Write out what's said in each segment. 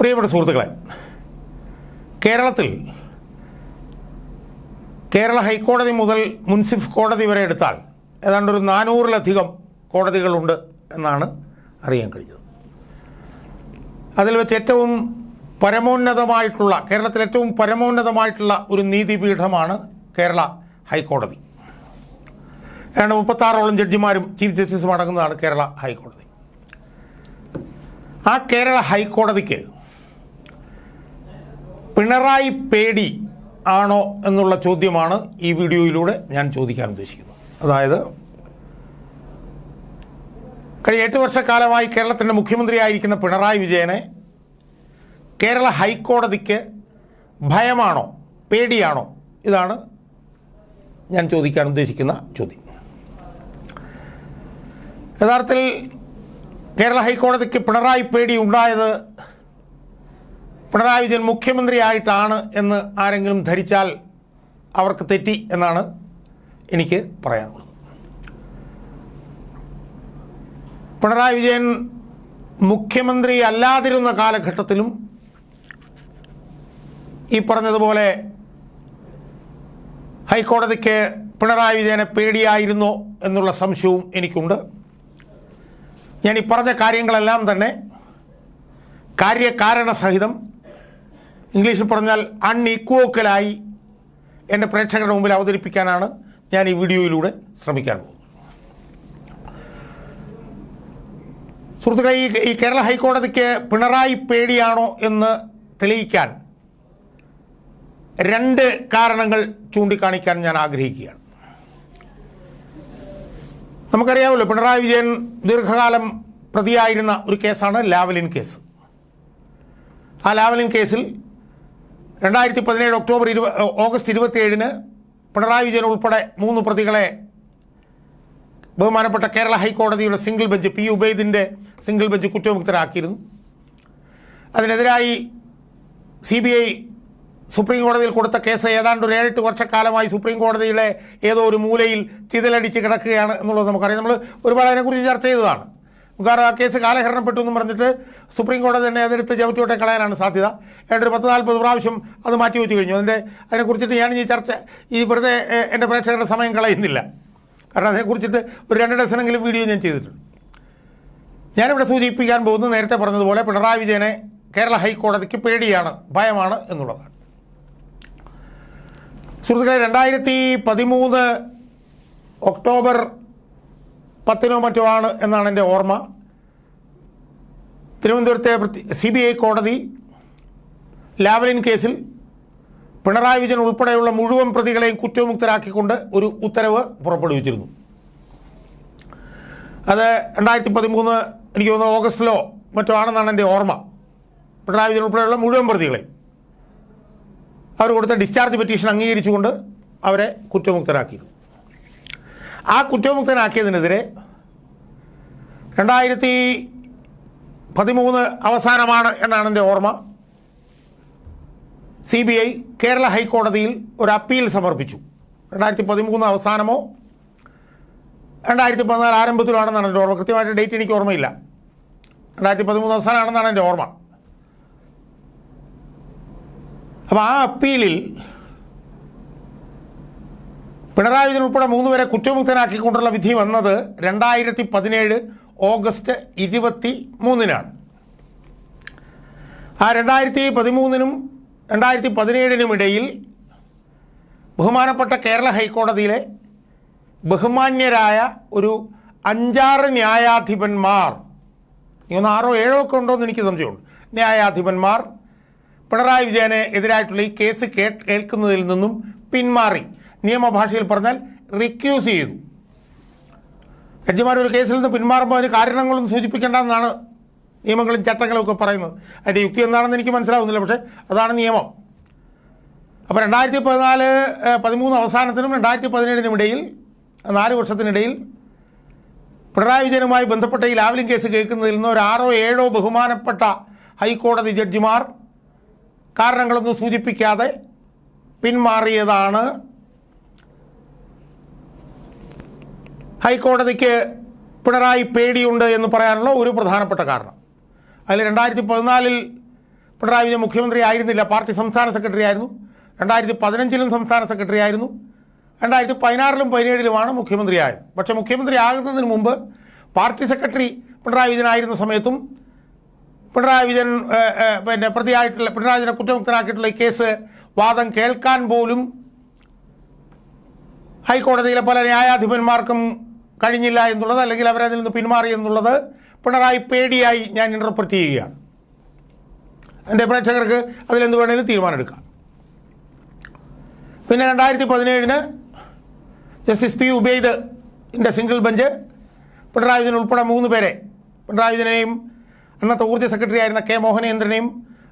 പ്രിയപ്പെട്ട സുഹൃത്തുക്കളെ കേരളത്തിൽ കേരള ഹൈക്കോടതി മുതൽ മുൻസിഫ് കോടതി വരെ എടുത്താൽ ഏതാണ്ട് ഒരു നാനൂറിലധികം കോടതികളുണ്ട് എന്നാണ് അറിയാൻ കഴിഞ്ഞത്. അതിൽ വെച്ച് ഏറ്റവും പരമോന്നതമായിട്ടുള്ള കേരളത്തിൽ ഏറ്റവും പരമോന്നതമായിട്ടുള്ള ഒരു നീതിപീഠമാണ് കേരള ഹൈക്കോടതി. ഏതാണ്ട് മുപ്പത്താറോളം ജഡ്ജിമാരും ചീഫ് ജസ്റ്റിസും അടങ്ങുന്നതാണ് കേരള ഹൈക്കോടതി. ആ കേരള ഹൈക്കോടതിക്ക് പിണറായി പേടി ആണോ എന്നുള്ള ചോദ്യമാണ് ഈ വീഡിയോയിലൂടെ ഞാൻ ചോദിക്കാൻ ഉദ്ദേശിക്കുന്നത്. അതായത് കഴിഞ്ഞ എട്ട് വർഷക്കാലമായി കേരളത്തിന്റെ മുഖ്യമന്ത്രിയായിരിക്കുന്ന പിണറായി വിജയനെ കേരള ഹൈക്കോടതിക്ക് ഭയമാണോ പേടിയാണോ? ഇതാണ് ഞാൻ ചോദിക്കാൻ ഉദ്ദേശിക്കുന്ന ചോദ്യം. യഥാർത്ഥത്തിൽ കേരള ഹൈക്കോടതിക്ക് പിണറായി പേടി ഉണ്ടായത് പിണറായി വിജയൻ മുഖ്യമന്ത്രിയായിട്ടാണ് എന്ന് ആരെങ്കിലും ധരിച്ചാൽ അവർക്ക് തെറ്റി എന്നാണ് എനിക്ക് പറയാനുള്ളത്. പിണറായി വിജയൻ മുഖ്യമന്ത്രി അല്ലാതിരുന്ന കാലഘട്ടത്തിലും ഈ പറഞ്ഞതുപോലെ ഹൈക്കോടതിക്ക് പിണറായി വിജയനെ പേടിയായിരുന്നോ എന്നുള്ള സംശയവും എനിക്കുണ്ട്. ഞാൻ ഈ പറഞ്ഞ കാര്യങ്ങളെല്ലാം തന്നെ കാര്യകാരണ സഹിതം ഇംഗ്ലീഷിൽ പറഞ്ഞാൽ അൺഈക്വോക്കലായി എന്റെ പ്രേക്ഷകരുടെ മുമ്പിൽ അവതരിപ്പിക്കാനാണ് ഞാൻ ഈ വീഡിയോയിലൂടെ ശ്രമിക്കാൻ പോകുന്നത്. സുഹൃത്തുക്കളെ ഈ ഈ കേരള ഹൈക്കോടതിക്ക് പിണറായി പേടിയാണോ എന്ന് തെളിയിക്കാൻ രണ്ട് കാരണങ്ങൾ ചൂണ്ടിക്കാണിക്കാൻ ഞാൻ ആഗ്രഹിക്കുകയാണ്. നമുക്കറിയാമല്ലോ പിണറായി വിജയൻ ദീർഘകാലം പ്രതിയായിരുന്ന ഒരു കേസാണ് ലാവലിൻ കേസ്. ആ ലാവലിൻ കേസിൽ രണ്ടായിരത്തി പതിനേഴ് ഒക്ടോബർ ഇരുപ ഓഗസ്റ്റ് ഇരുപത്തിയേഴിന് പിണറായി വിജയൻ ഉൾപ്പെടെ മൂന്ന് പ്രതികളെ ബഹുമാനപ്പെട്ട കേരള ഹൈക്കോടതിയുടെ സിംഗിൾ ബെഞ്ച് പി ഉബൈദിന്റെ സിംഗിൾ ബെഞ്ച് കുറ്റമുക്തരാക്കിയിരുന്നു അതിനെതിരായി സി ബി ഐ സുപ്രീം കോടതിയിൽ കൊടുത്ത കേസ് ഏതാണ്ട് ഒരു ഏഴെട്ട് വർഷക്കാലമായി സുപ്രീം കോടതിയിലെ ഏതോ ഒരു മൂലയിൽ ചിതലടിച്ച് കിടക്കുകയാണ് എന്നുള്ളത് നമുക്കറിയാം. നമ്മൾ ഒരുപാട് അതിനെക്കുറിച്ച് ചർച്ച ചെയ്തതാണ്. കാരണം ആ കേസ് കാലഹരണപ്പെട്ടു എന്ന് പറഞ്ഞിട്ട് സുപ്രീം കോടതി തന്നെ അതെടുത്ത് ചവിട്ടിയോട്ടെ കളയാനാണ് സാധ്യത. എന്റെ ഒരു പത്ത് നാൽപ്പത് പ്രാവശ്യം അത് മാറ്റി വെച്ച് കഴിഞ്ഞു. അതിന്റെ അതിനെക്കുറിച്ചിട്ട് ഞാൻ ഈ ചർച്ച ഈ വെറുതെ എന്റെ പ്രേക്ഷകരുടെ സമയം കളയുന്നില്ല. കാരണം അതിനെക്കുറിച്ചിട്ട് ഒരു രണ്ട് ഡസനെങ്കിലും വീഡിയോ ഞാൻ ചെയ്തിട്ടുണ്ട്. ഞാനിവിടെ സൂചിപ്പിക്കാൻ പോകുന്നത് നേരത്തെ പറഞ്ഞതുപോലെ പിണറായി വിജയനെ കേരള ഹൈക്കോടതിക്ക് പേടിയാണ് ഭയമാണ് എന്നുള്ളതാണ്. സുഹൃത്തുക്കളെ രണ്ടായിരത്തി പതിമൂന്ന് ഒക്ടോബർ പത്തിനോ മറ്റോ ആണ് എന്നാണ് എന്റെ ഓർമ്മ. തിരുവനന്തപുരത്തെ സി ബി ഐ കോടതി ലാവലിൻ കേസിൽ പിണറായി വിജയൻ ഉൾപ്പെടെയുള്ള മുഴുവൻ പ്രതികളെയും കുറ്റവിമുക്തരാക്കിക്കൊണ്ട് ഒരു ഉത്തരവ് പുറപ്പെടുവിച്ചിരുന്നു. അത് രണ്ടായിരത്തി പതിമൂന്ന് എനിക്ക് തോന്നുന്നു ഓഗസ്റ്റിലോ മറ്റോ ആണെന്നാണ് എന്റെ ഓർമ്മ. പിണറായി വിജയൻ ഉൾപ്പെടെയുള്ള മുഴുവൻ പ്രതികളെ അവർ കൊടുത്ത ഡിസ്ചാർജ് പെറ്റീഷൻ അംഗീകരിച്ചുകൊണ്ട് അവരെ കുറ്റമുക്തരാക്കിയിരുന്നു ആ കുറ്റമുക്തനാക്കിയതിനെതിരെ രണ്ടായിരത്തി പതിമൂന്ന് അവസാനമാണ് എന്നാണ് എന്റെ ഓർമ്മ. സി ബി ഐ കേരള ഹൈക്കോടതിയിൽ ഒരു അപ്പീൽ സമർപ്പിച്ചു. രണ്ടായിരത്തി പതിമൂന്ന് അവസാനമോ? രണ്ടായിരത്തി പതിനാല് ആരംഭത്തിലാണെന്നാണ് എന്റെ ഓർമ്മ. കൃത്യമായിട്ട് ഡേറ്റ് എനിക്ക് ഓർമ്മയില്ല. രണ്ടായിരത്തി പതിമൂന്ന് അവസാനമാണെന്നാണ് എന്റെ ഓർമ്മ. അപ്പോൾ ആ അപ്പീലിൽ പിണറായി വിജയൻ ഉൾപ്പെടെ മൂന്നുപേരെ കുറ്റമുക്തനാക്കിക്കൊണ്ടുള്ള വിധി വന്നത് രണ്ടായിരത്തി പതിനേഴ് ഓഗസ്റ്റ് ഇരുപത്തി മൂന്നിനാണ് ആ രണ്ടായിരത്തി പതിമൂന്നിനും രണ്ടായിരത്തി പതിനേഴിനും ഇടയിൽ ബഹുമാനപ്പെട്ട കേരള ഹൈക്കോടതിയിലെ ബഹുമാന്യരായ ഒരു അഞ്ചാറ് ന്യായാധിപന്മാർ ഇന്ന് ആറോ ഏഴോ ഒക്കെ ഉണ്ടോ എന്ന് എനിക്ക് സംശയമുണ്ട്. ന്യായാധിപന്മാർ പിണറായി വിജയനെ എതിരായിട്ടുള്ള ഈ കേസ് കേൾക്കുന്നതിൽ നിന്നും പിന്മാറി. നിയമഭാഷയിൽ പറഞ്ഞാൽ റിക്യൂസ് ചെയ്തു. ജഡ്ജിമാർ ഒരു കേസിൽ നിന്ന് പിന്മാറുമ്പോൾ അതിന് കാരണങ്ങളൊന്നും സൂചിപ്പിക്കേണ്ടെന്നാണ് നിയമങ്ങളും ചട്ടങ്ങളും ഒക്കെ പറയുന്നത്. അതിന്റെ യുക്തി എന്താണെന്ന് എനിക്ക് മനസ്സിലാവുന്നില്ല പക്ഷേ അതാണ് നിയമം. അപ്പോൾ രണ്ടായിരത്തി പതിനാല് പതിമൂന്ന് അവസാനത്തിനും രണ്ടായിരത്തി പതിനേഴിനും ഇടയിൽ നാല് വർഷത്തിനിടയിൽ പിണറായി വിജയനുമായി ബന്ധപ്പെട്ട ഈ ലാവലിംഗ് കേസ് കേൾക്കുന്നതിൽ നിന്ന് ഒരു ആറോ ഏഴോ ബഹുമാനപ്പെട്ട ഹൈക്കോടതി ജഡ്ജിമാർ കാരണങ്ങളൊന്നും സൂചിപ്പിക്കാതെ പിന്മാറിയതാണ് ഹൈക്കോടതിക്ക് പിണറായി പേടിയുണ്ട് എന്ന് പറയാനുള്ള ഒരു പ്രധാനപ്പെട്ട കാരണം. അതിൽ രണ്ടായിരത്തി പതിനാലിൽ പിണറായി വിജയൻ മുഖ്യമന്ത്രി ആയിരുന്നില്ല പാർട്ടി സംസ്ഥാന സെക്രട്ടറി ആയിരുന്നു. രണ്ടായിരത്തി പതിനഞ്ചിലും സംസ്ഥാന സെക്രട്ടറി ആയിരുന്നു. രണ്ടായിരത്തി പതിനാറിലും പതിനേഴിലുമാണ് മുഖ്യമന്ത്രി ആയത്. പക്ഷേ മുഖ്യമന്ത്രി ആകുന്നതിന് മുമ്പ് പാർട്ടി സെക്രട്ടറി പിണറായി വിജയൻ ആയിരുന്ന സമയത്തും പിണറായി വിജയൻ പിന്നെ പ്രതിയായിട്ടുള്ള പിണറായി വിജയനെ കുറ്റമുക്തനാക്കിയിട്ടുള്ള ഈ കേസ് വാദം കേൾക്കാൻ പോലും ഹൈക്കോടതിയിലെ പല ന്യായാധിപന്മാർക്കും കഴിഞ്ഞില്ല എന്നുള്ളത് അല്ലെങ്കിൽ അവരതിൽ നിന്ന് പിന്മാറി എന്നുള്ളത് പിണറായി പേടിയായി ഞാൻ ഇന്റർപ്രറ്റ് ചെയ്യുകയാണ്. എന്റെ പ്രേക്ഷകർക്ക് അതിലെന്ത് വേണമെങ്കിലും തീരുമാനമെടുക്കാം. പിന്നെ രണ്ടായിരത്തി പതിനേഴിന് ജസ്റ്റിസ് പി ഉബൈദ് ഇന്റെ സിംഗിൾ ബെഞ്ച് പിണറായി വിജയൻ ഉൾപ്പെടെ മൂന്ന് പേരെ പിണറായി വിജയനെയും അന്നത്തെ ഊർജ സെക്രട്ടറി ആയിരുന്ന കെ മോഹനേന്ദ്രനെയും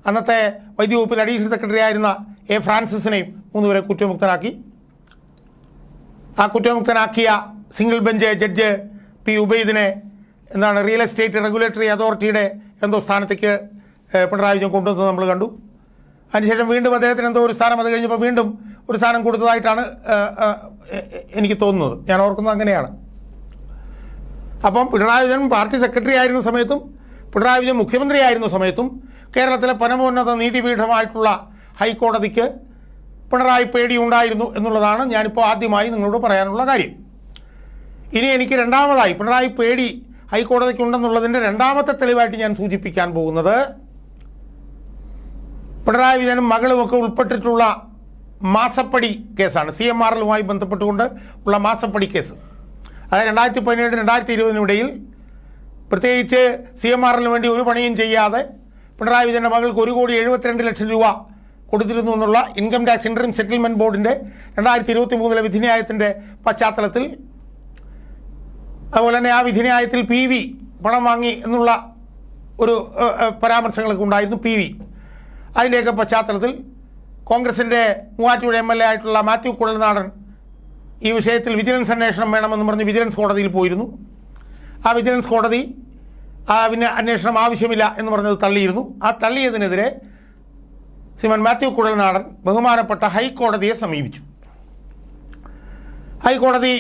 അന്നത്തെ വൈദ്യുതി വകുപ്പിൽ അഡീഷണൽ സെക്രട്ടറി ആയിരുന്ന എ ഫ്രാൻസിസിനെയും മൂന്നുപേരെ കുറ്റമുക്തനാക്കി ആ കുറ്റമുക്തനാക്കിയ സിംഗിൾ ബെഞ്ച് ജഡ്ജ് പി ഉബൈദിനെ എന്താണ് റിയൽ എസ്റ്റേറ്റ് റെഗുലേറ്ററി അതോറിറ്റിയുടെ എന്തോ സ്ഥാനത്തേക്ക് പിണറായി വിജയൻ കൊണ്ടുവന്നത് നമ്മൾ കണ്ടു. അതിനുശേഷം വീണ്ടും അദ്ദേഹത്തിന് എന്തോ ഒരു സ്ഥാനം അത് കഴിഞ്ഞപ്പോൾ വീണ്ടും ഒരു സ്ഥാനം കൊടുത്തതായിട്ടാണ് എനിക്ക് തോന്നുന്നത്. ഞാൻ ഓർക്കുന്നത് അങ്ങനെയാണ്. അപ്പം പിണറായി വിജയൻ പാർട്ടി സെക്രട്ടറി ആയിരുന്ന സമയത്തും പിണറായി വിജയൻ മുഖ്യമന്ത്രി ആയിരുന്ന സമയത്തും കേരളത്തിലെ പരമോന്നത നീതിപീഠമായിട്ടുള്ള ഹൈക്കോടതിക്ക് പിണറായി പേടിയുണ്ടായിരുന്നു എന്നുള്ളതാണ് ഞാനിപ്പോൾ ആദ്യമായി നിങ്ങളോട് പറയാനുള്ള കാര്യം. ഇനി എനിക്ക് രണ്ടാമതായി പിണറായി പേടി ഹൈക്കോടതിക്കുണ്ടെന്നുള്ളതിന്റെ രണ്ടാമത്തെ തെളിവായിട്ട് ഞാൻ സൂചിപ്പിക്കാൻ പോകുന്നത് പിണറായി വിജയനും മകളുമൊക്കെ ഉൾപ്പെട്ടിട്ടുള്ള മാസപ്പടി കേസാണ്. സി എം ആറിലുമായി ബന്ധപ്പെട്ടുകൊണ്ട് ഉള്ള മാസപ്പടി കേസ്. അതായത് രണ്ടായിരത്തി പതിനേഴ് രണ്ടായിരത്തി ഇരുപതിനിടയിൽ പ്രത്യേകിച്ച് സി എം ആറിന് വേണ്ടി ഒരു പണിയും ചെയ്യാതെ പിണറായി വിജയന്റെ മകൾക്ക് ഒരു കോടി എഴുപത്തിരണ്ട് ലക്ഷം രൂപ കൊടുത്തിരുന്നു എന്നുള്ള ഇൻകം ടാക്സ് ഇൻട്രീം സെറ്റിൽമെന്റ് ബോർഡിന്റെ രണ്ടായിരത്തി ഇരുപത്തി മൂന്നിലെ വിധിന്യായത്തിന്റെ പശ്ചാത്തലത്തിൽ അതുപോലെ തന്നെ ആ വിധിന്യായത്തിൽ പി വി പണം വാങ്ങി എന്നുള്ള ഒരു പരാമർശങ്ങളൊക്കെ ഉണ്ടായിരുന്നു പി വി. അതിന്റെയൊക്കെ പശ്ചാത്തലത്തിൽ കോൺഗ്രസിന്റെ മൂവാറ്റുപുഴ എം എൽ എ ആയിട്ടുള്ള മാത്യു കുഴൽനാടൻ ഈ വിഷയത്തിൽ വിജിലൻസ് അന്വേഷണം വേണമെന്ന് പറഞ്ഞ് വിജിലൻസ് കോടതിയിൽ പോയിരുന്നു. ആ വിജിലൻസ് കോടതി ആ പിന്നെ അന്വേഷണം ആവശ്യമില്ല എന്ന് പറഞ്ഞത് തള്ളിയിരുന്നു. ആ തള്ളിയതിനെതിരെ ശ്രീമൻ മാത്യു കുഴൽനാടൻ ബഹുമാനപ്പെട്ട ഹൈക്കോടതിയെ സമീപിച്ചു. ഹൈക്കോടതി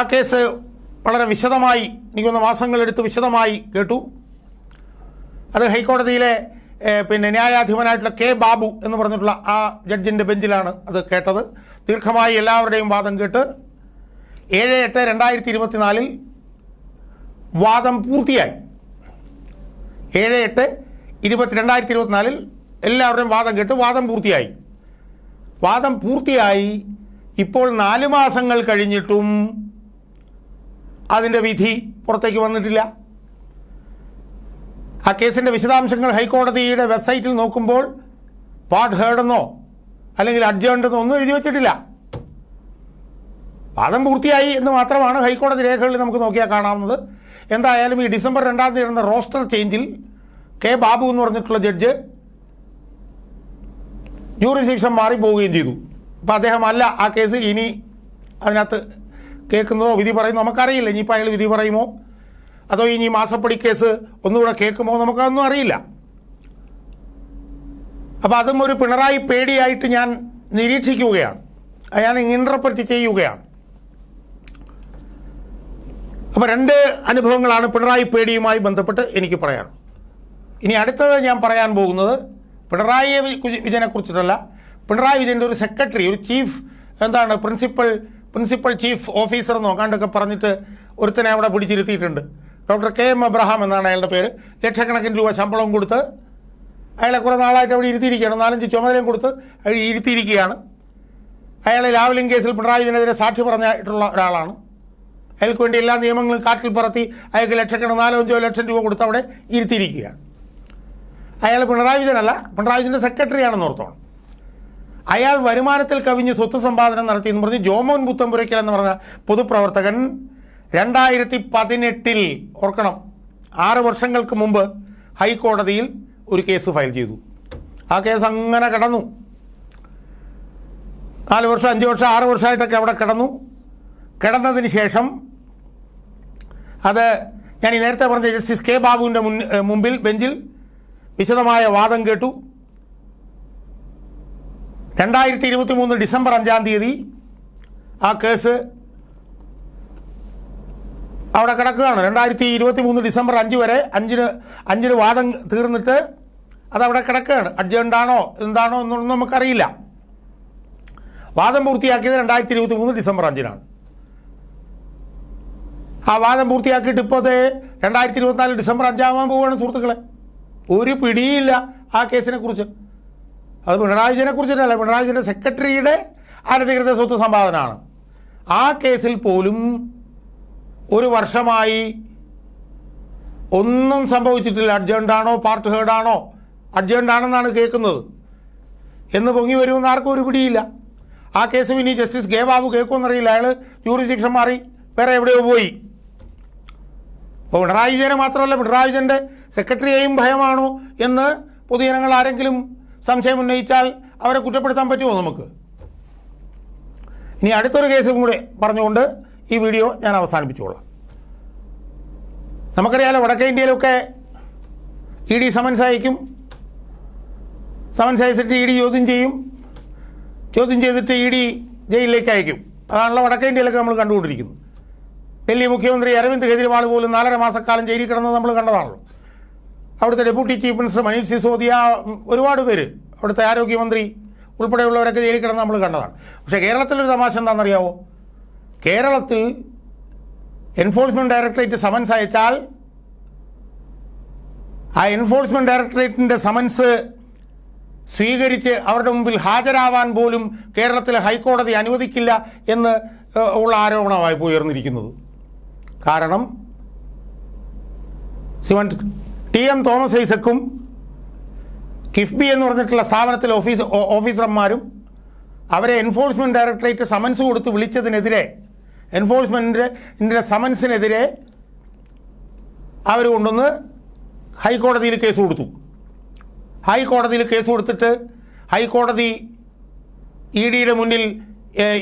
ആ കേസ് വളരെ വിശദമായി എനിക്കൊന്ന് മാസങ്ങളെടുത്ത് വിശദമായി കേട്ടു. അത് ഹൈക്കോടതിയിലെ പിന്നെ ന്യായാധിപനായിട്ടുള്ള കെ ബാബു എന്ന് പറഞ്ഞിട്ടുള്ള ആ ജഡ്ജിന്റെ ബെഞ്ചിലാണ് അത് കേട്ടത്. ദീർഘമായി എല്ലാവരുടെയും വാദം കേട്ട് ഏഴ് എട്ട് രണ്ടായിരത്തി ഇരുപത്തിനാലിൽ വാദം പൂർത്തിയായി. ഏഴ് എട്ട് ഇരുപത്തി രണ്ടായിരത്തി ഇരുപത്തിനാലിൽ എല്ലാവരുടെയും വാദം കേട്ട് വാദം പൂർത്തിയായി. വാദം പൂർത്തിയായി ഇപ്പോൾ നാല് മാസങ്ങൾ കഴിഞ്ഞിട്ടും അതിന്റെ വിധി പുറത്തേക്ക് വന്നിട്ടില്ല. ആ കേസിന്റെ വിശദാംശങ്ങൾ ഹൈക്കോടതിയുടെ വെബ്സൈറ്റിൽ നോക്കുമ്പോൾ പാർട്ട് ഹേർഡെന്നോ അല്ലെങ്കിൽ അഡ്ജേണ്ടെന്നോ ഒന്നും എഴുതി വച്ചിട്ടില്ല. വാദം പൂർത്തിയായി എന്ന് മാത്രമാണ് ഹൈക്കോടതി രേഖകളിൽ നമുക്ക് നോക്കിയാൽ കാണാവുന്നത്. എന്തായാലും ഈ ഡിസംബർ രണ്ടാം തീയതി നടന്ന റോസ്റ്റർ ചേഞ്ചിൽ കെ ബാബു എന്ന് പറഞ്ഞിട്ടുള്ള ജഡ്ജ് ജൂറിസിക്ഷൻ മാറി പോവുകയും ചെയ്തു. അപ്പോൾ അദ്ദേഹം അല്ല ആ കേസ് ഇനി അതിനകത്ത് കേൾക്കുന്നതോ വിധി പറയുന്നതോ നമുക്കറിയില്ല. ഇനിയിപ്പോൾ അയാൾ വിധി പറയുമോ? അതോ ഇനി മാസപ്പടി കേസ് ഒന്നുകൂടെ കേൾക്കുമോ നമുക്കതൊന്നും അറിയില്ല. അപ്പോൾ അതും ഒരു പിണറായി പേടിയായിട്ട് ഞാൻ നിരീക്ഷിക്കുകയാണ്. ഞാൻ ഇന്റർപ്രറ്റ് ചെയ്യുകയാണ്. അപ്പോൾ രണ്ട് അനുഭവങ്ങളാണ് പിണറായി പേടിയുമായി ബന്ധപ്പെട്ട് എനിക്ക് പറയാൻ. ഇനി അടുത്തത് ഞാൻ പറയാൻ പോകുന്നത് പിണറായി വിജയനെ കുറിച്ചിട്ടല്ല. പിണറായി വിജയന്റെ ഒരു സെക്രട്ടറി ഒരു ചീഫ് എന്താണ് പ്രിൻസിപ്പൽ പ്രിൻസിപ്പൽ ചീഫ് ഓഫീസർ നോക്കാണ്ടൊക്കെ പറഞ്ഞിട്ട് ഒരുത്തനെ അവിടെ പിടിച്ചിരുത്തിയിട്ടുണ്ട്. ഡോക്ടർ കെ എം അബ്രഹാം എന്നാണ് അയാളുടെ പേര്. ലക്ഷക്കണക്കിന് രൂപ ശമ്പളം കൊടുത്ത് അയാളെ കുറേ നാളായിട്ട് അവിടെ ഇരുത്തിയിരിക്കുകയാണ്. നാലഞ്ച് ചുമതലയും കൊടുത്ത് അയാൾ ഇരുത്തിയിരിക്കുകയാണ്. അയാളെ ലാവലിംഗ് കേസിൽ പിണറായി ഇതിനെതിരെ സാക്ഷി പറഞ്ഞിട്ടുള്ള ഒരാളാണ്. അയാൾക്ക് വേണ്ടി എല്ലാ നിയമങ്ങളും കാറ്റിൽ പറത്തി അയാൾക്ക് ലക്ഷക്കണക്കിന് നാലോ അഞ്ചോ ലക്ഷം രൂപ കൊടുത്ത് അവിടെ ഇരുത്തിയിരിക്കുകയാണ്. അയാൾ പിണറായി വിജയനല്ല പിണറായി വിജയന്റെ സെക്രട്ടറിയാണെന്ന് ഓർത്തോണം. അയാൾ വരുമാനത്തിൽ കവിഞ്ഞ് സ്വത്ത് സമ്പാദനം നടത്തി എന്ന് പറഞ്ഞ് ജോമോൻ പുത്തമ്പുരയ്ക്കൽ എന്ന് പറഞ്ഞ പൊതുപ്രവർത്തകൻ രണ്ടായിരത്തി പതിനെട്ടിൽ ഓർക്കണം ആറ് വർഷങ്ങൾക്ക് മുമ്പ് ഹൈക്കോടതിയിൽ ഒരു കേസ് ഫയൽ ചെയ്തു. ആ കേസ് അങ്ങനെ കിടന്നു. നാല് വർഷം അഞ്ച് വർഷം ആറ് വർഷമായിട്ടൊക്കെ അവിടെ കിടന്നു. കിടന്നതിന് ശേഷം അത് ഞാൻ ഈ നേരത്തെ പറഞ്ഞ ജസ്റ്റിസ് കെ ബാബുവിന്റെ മുൻ മുമ്പിൽ ബെഞ്ചിൽ വിശദമായ വാദം കേട്ടു. രണ്ടായിരത്തി ഇരുപത്തി മൂന്ന് ഡിസംബർ അഞ്ചാം തീയതി ആ കേസ് അവിടെ കിടക്കുകയാണ്. രണ്ടായിരത്തി ഇരുപത്തി മൂന്ന് ഡിസംബർ അഞ്ച് വരെ അഞ്ചിന് അഞ്ചിന് വാദം തീർന്നിട്ട് അതവിടെ കിടക്കുകയാണ്. അഡ്ജണ്ടാണോ എന്താണോ എന്നൊന്നും നമുക്കറിയില്ല. വാദം പൂർത്തിയാക്കിയത് രണ്ടായിരത്തി ഇരുപത്തി മൂന്ന് ഡിസംബർ അഞ്ചിനാണ്. ആ വാദം പൂർത്തിയാക്കിയിട്ട് ഇപ്പോൾ അത് രണ്ടായിരത്തി ഇരുപത്തിനാല് ഡിസംബർ അഞ്ചാവാൻ പോവുകയാണ് സുഹൃത്തുക്കളെ. ഒരു പിടിയില്ല ആ കേസിനെ കുറിച്ച് അത് പിണറായി വിജയനെ കുറിച്ചിട്ടല്ല പിണറായി വിജയന്റെ സെക്രട്ടറിയുടെ അനധികൃത സ്വത്ത് സമ്പാദനമാണ് ആ കേസിൽ പോലും ഒരു വർഷമായി ഒന്നും സംഭവിച്ചിട്ടില്ല. അഡ്ജണ്ടാണോ പാർട്ട് ഹേഡാണോ അഡ്ജണ്ടാണെന്നാണ് കേൾക്കുന്നത്. എന്ന് പൊങ്ങി വരുമെന്ന് ആർക്കും ഒരു പിടിയില്ല. ആ കേസ് ഇനി ജസ്റ്റിസ് കെ ബാബു കേൾക്കുമെന്നറിയില്ല. അയാൾ ജൂറിസ്ഡിക്ഷൻ മാറി വേറെ എവിടെയോ പോയി. അപ്പോൾ പിണറായി വിജയനെ മാത്രമല്ല പിണറായി വിജയന്റെ സെക്രട്ടറിയെയും ഭയമാണോ എന്ന് പൊതുജനങ്ങൾ ആരെങ്കിലും സംശയം ഉന്നയിച്ചാൽ അവരെ കുറ്റപ്പെടുത്താൻ പറ്റുമോ നമുക്ക്? ഇനി അടുത്തൊരു കേസും കൂടെ പറഞ്ഞുകൊണ്ട് ഈ വീഡിയോ ഞാൻ അവസാനിപ്പിച്ചുകൊള്ളാം. നമുക്കറിയാലോ വടക്കേ ഇന്ത്യയിലൊക്കെ ഇ ഡി സമൻസ് അയക്കും സമൻസ് അയച്ചിട്ട് ഇ ഡി ചോദ്യം ചെയ്യും ചോദ്യം ചെയ്തിട്ട് ഇ ഡി ജയിലിലേക്ക് അയക്കും. അതാണല്ലോ വടക്കേ ഇന്ത്യയിലൊക്കെ നമ്മൾ കണ്ടുകൊണ്ടിരിക്കുന്നത്. ഡൽഹി മുഖ്യമന്ത്രി അരവിന്ദ് കെജ്രിവാൾ പോലും നാലര മാസക്കാലം ജയിലിൽ കിടന്നത് നമ്മൾ കണ്ടതാണല്ലോ. അവിടുത്തെ deputy chief minister Manish Sisodia ഒരുപാട് പേര് അവിടുത്തെ ആരോഗ്യമന്ത്രി ഉൾപ്പെടെയുള്ളവരൊക്കെ ജയിലിൽ കിടന്ന് നമ്മൾ കണ്ടതാണ്. പക്ഷേ കേരളത്തിലൊരു തമാശ എന്താണെന്നറിയാവോ? കേരളത്തിൽ എൻഫോഴ്സ്മെന്റ് ഡയറക്ടറേറ്റ് സമൻസ് അയച്ചാൽ ആ എൻഫോഴ്സ്മെന്റ് ഡയറക്ടറേറ്റിന്റെ സമൻസ് സ്വീകരിച്ച് അവരുടെ മുമ്പിൽ ഹാജരാവാൻ പോലും കേരളത്തിലെ ഹൈക്കോടതി അനുവദിക്കില്ല എന്ന് ഉള്ള ആരോപണമായി ഉയർന്നിരിക്കുന്നത്. കാരണം സിവൻ ടി എം തോമസ് ഐസക്കും കിഫ്ബി എന്ന് പറഞ്ഞിട്ടുള്ള സ്ഥാപനത്തിലെ ഓഫീസ് ഓഫീസർമാരും അവരെ എൻഫോഴ്സ്മെന്റ് ഡയറക്ടറേറ്റ് സമൻസ് കൊടുത്ത് വിളിച്ചതിനെതിരെ എൻഫോഴ്സ്മെന്റിന്റെ സമൻസിനെതിരെ അവർ കൊണ്ടുവന്ന് ഹൈക്കോടതിയിൽ കേസ് കൊടുത്തു. ഹൈക്കോടതിയിൽ കേസ് കൊടുത്തിട്ട് ഹൈക്കോടതി ഇ ഡിയുടെ മുന്നിൽ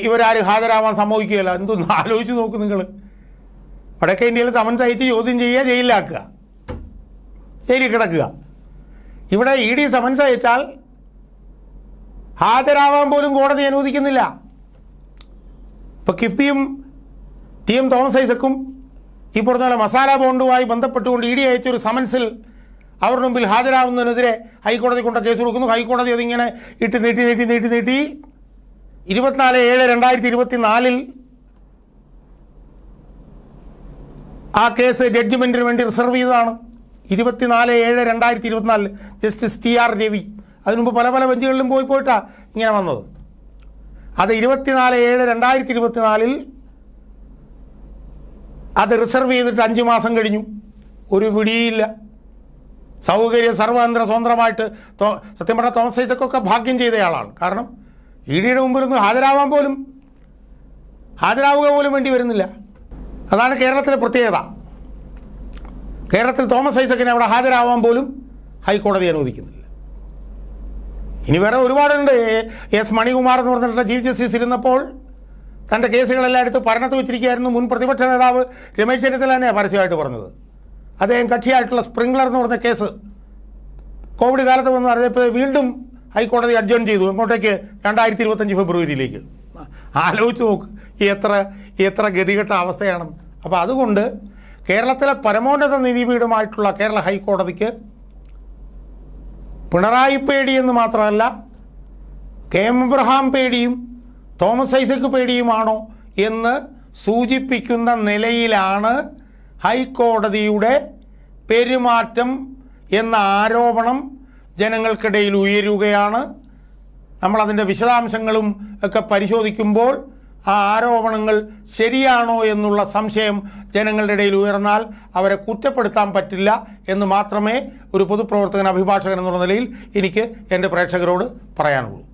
ഇവരാരും ഹാജരാവാൻ സംഭവിക്കുകയല്ല എന്തൊന്ന് ആലോചിച്ച് നോക്കും നിങ്ങൾ വടക്കേ ഇന്ത്യയിൽ സമൻസ് അയച്ച് ചോദ്യം ചെയ്യുക ജയിലിലാക്കുക. ജയിലിൽ കിടക്കുക. ഇവിടെ ഇ ഡി സമൻസ് അയച്ചാൽ ഹാജരാവാൻ പോലും കോടതി അനുവദിക്കുന്നില്ല. ഇപ്പോൾ കിഫ്ബിയും ടി എം തോമസ് ഐസക്കും ഈ പറഞ്ഞ പോലെ മസാല ബോണ്ടുമായി ബന്ധപ്പെട്ടുകൊണ്ട് ഇ ഡി അയച്ചൊരു സമൻസിൽ അവരുടെ മുമ്പിൽ ഹാജരാകുന്നതിനെതിരെ ഹൈക്കോടതി കൊണ്ട് കേസ് കൊടുക്കുന്നു. ഹൈക്കോടതി അതിങ്ങനെ ഇട്ട് നീട്ടി നീട്ടി നീട്ടി നീട്ടി ഇരുപത്തിനാല് ഏഴ് രണ്ടായിരത്തി ഇരുപത്തി നാലിൽ ആ കേസ് ജഡ്ജ്മെന്റിന് വേണ്ടി റിസർവ് ചെയ്തതാണ്. ഇരുപത്തിനാല് ഏഴ് രണ്ടായിരത്തി ഇരുപത്തിനാലിൽ ജസ്റ്റിസ് ടി ആർ രവി. അതിനുമുമ്പ് പല പല ബെഞ്ചുകളിലും പോയി പോയിട്ടാണ് ഇങ്ങനെ വന്നത്. അത് ഇരുപത്തിനാല് ഏഴ് രണ്ടായിരത്തി ഇരുപത്തിനാലിൽ അത് റിസർവ് ചെയ്തിട്ട് അഞ്ച് മാസം കഴിഞ്ഞു. ഒരു പിടിയില്ല. സൗകര്യം സർവതന്ത്ര സ്വതന്ത്രമായിട്ട് സത്യം പറഞ്ഞാൽ തോമസ് ഐസക്കൊക്കെ ഭാഗ്യം ചെയ്തയാളാണ്. കാരണം ഇ ഡിയുടെ മുമ്പിലൊന്നും ഹാജരാവാൻ പോലും ഹാജരാവുക പോലും വേണ്ടി വരുന്നില്ല. അതാണ് കേരളത്തിലെ പ്രത്യേകത. കേരളത്തിൽ തോമസ് ഐസക്കിന് അവിടെ ഹാജരാവാൻ പോലും ഹൈക്കോടതി അനുവദിക്കുന്നില്ല. ഇനി വേറെ ഒരുപാടുണ്ട്. എസ് മണികുമാർ എന്ന് പറഞ്ഞിട്ടുള്ള ചീഫ് ജസ്റ്റിസ് ഇരുന്നപ്പോൾ തന്റെ കേസുകളെല്ലാം എടുത്ത് ഭരണത്ത് വെച്ചിരിക്കുകയായിരുന്നു. മുൻ പ്രതിപക്ഷ നേതാവ് രമേശ് ചെന്നിത്തല തന്നെ പരസ്യമായിട്ട് പറഞ്ഞത്. അദ്ദേഹം കക്ഷിയായിട്ടുള്ള സ്പ്രിംഗ്ലർ എന്ന് പറഞ്ഞ കേസ് കോവിഡ് കാലത്ത് വന്ന് അറിയപ്പോൾ വീണ്ടും ഹൈക്കോടതി അഡ്ജോൺ ചെയ്തു. അങ്ങോട്ടേക്ക് രണ്ടായിരത്തി ഇരുപത്തഞ്ച് ഫെബ്രുവരിയിലേക്ക്. ആലോചിച്ച് നോക്ക് എത്ര എത്ര ഗതികെട്ട അവസ്ഥയാണ് അപ്പോൾ അതുകൊണ്ട് കേരളത്തിലെ പരമോന്നത നീതിപീഠമായിട്ടുള്ള കേരള ഹൈക്കോടതിക്ക് പിണറായി പേടി എന്ന് മാത്രമല്ല കെ എം എബ്രഹാം പേടിയും തോമസ് ഐസക് പേടിയുമാണോ എന്ന് സൂചിപ്പിക്കുന്ന നിലയിലാണ് ഹൈക്കോടതിയുടെ പെരുമാറ്റം എന്ന ആരോപണം ജനങ്ങൾക്കിടയിൽ ഉയരുകയാണ്. നമ്മളതിന്റെ വിശദാംശങ്ങളും ഒക്കെ പരിശോധിക്കുമ്പോൾ ആ ആരോപണങ്ങൾ ശരിയാണോ എന്നുള്ള സംശയം ജനങ്ങളുടെ ഇടയിൽ ഉയർന്നാൽ അവരെ കുറ്റപ്പെടുത്താൻ പറ്റില്ല എന്ന് മാത്രമേ ഒരു പൊതുപ്രവർത്തകൻ അഭിഭാഷകൻ എന്നുള്ള നിലയിൽ എനിക്ക് എന്റെ പ്രേക്ഷകരോട് പറയാനുള്ളൂ.